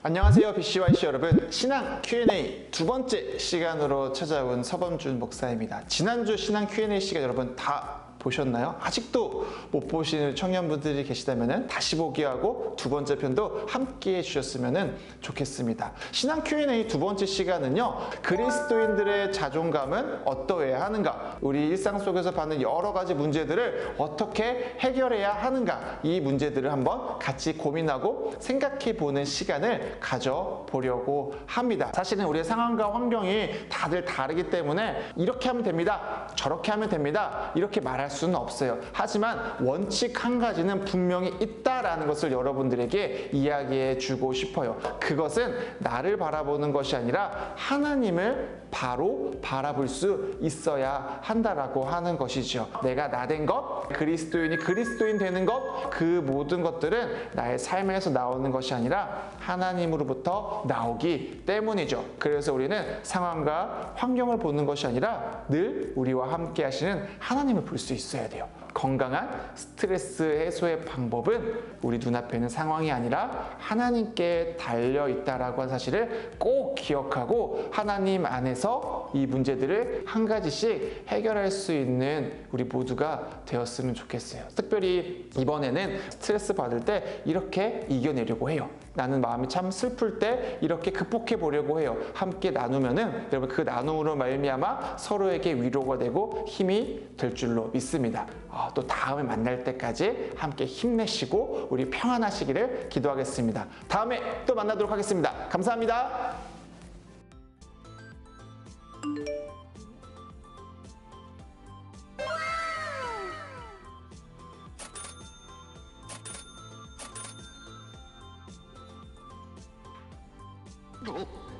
안녕하세요 BCYC 여러분. 신앙 Q&A 두 번째 시간으로 찾아온 서범준 목사입니다. 지난주 신앙 Q&A 시간 여러분 다 보셨나요? 아직도 못 보시는 청년분들이 계시다면 다시 보기 하고 두 번째 편도 함께 해주셨으면 좋겠습니다. 신앙 Q&A 두 번째 시간은요. 그리스도인들의 자존감은 어떠해야 하는가? 우리 일상 속에서 받는 여러 가지 문제들을 어떻게 해결해야 하는가? 이 문제들을 한번 같이 고민하고 생각해 보는 시간을 가져보려고 합니다. 사실은 우리의 상황과 환경이 다들 다르기 때문에 이렇게 하면 됩니다. 저렇게 하면 됩니다. 이렇게 말할 수는 없어요. 하지만 원칙 한 가지는 분명히 있다라는 것을 여러분들에게 이야기해 주고 싶어요. 그것은 나를 바라보는 것이 아니라 하나님을 바로 바라볼 수 있어야 한다라고 하는 것이죠. 내가 나 된 것, 그리스도인이 그리스도인 되는 것, 그 모든 것들은 나의 삶에서 나오는 것이 아니라 하나님으로부터 나오기 때문이죠. 그래서 우리는 상황과 환경을 보는 것이 아니라 늘 우리와 함께 하시는 하나님을 볼 수 있어 야 돼요. 건강한 스트레스 해소의 방법은 우리 눈앞에 있는 상황이 아니라 하나님께 달려 있다라고 한 사실을 꼭 기억하고 하나님 안에서 이 문제들을 한 가지씩 해결할 수 있는 우리 모두가 되었으면 좋겠어요. 특별히 이번에는 스트레스 받을 때 이렇게 이겨내려고 해요. 나는 마음이 참 슬플 때 이렇게 극복해 보려고 해요. 함께 나누면은 여러분 그 나눔으로 말미암아 서로에게 위로가 되고 힘이 될 줄로 믿습니다. 아, 또 다음에 만날 때까지 함께 힘내시고 우리 평안하시기를 기도하겠습니다. 다음에 또 만나도록 하겠습니다. 감사합니다. 어?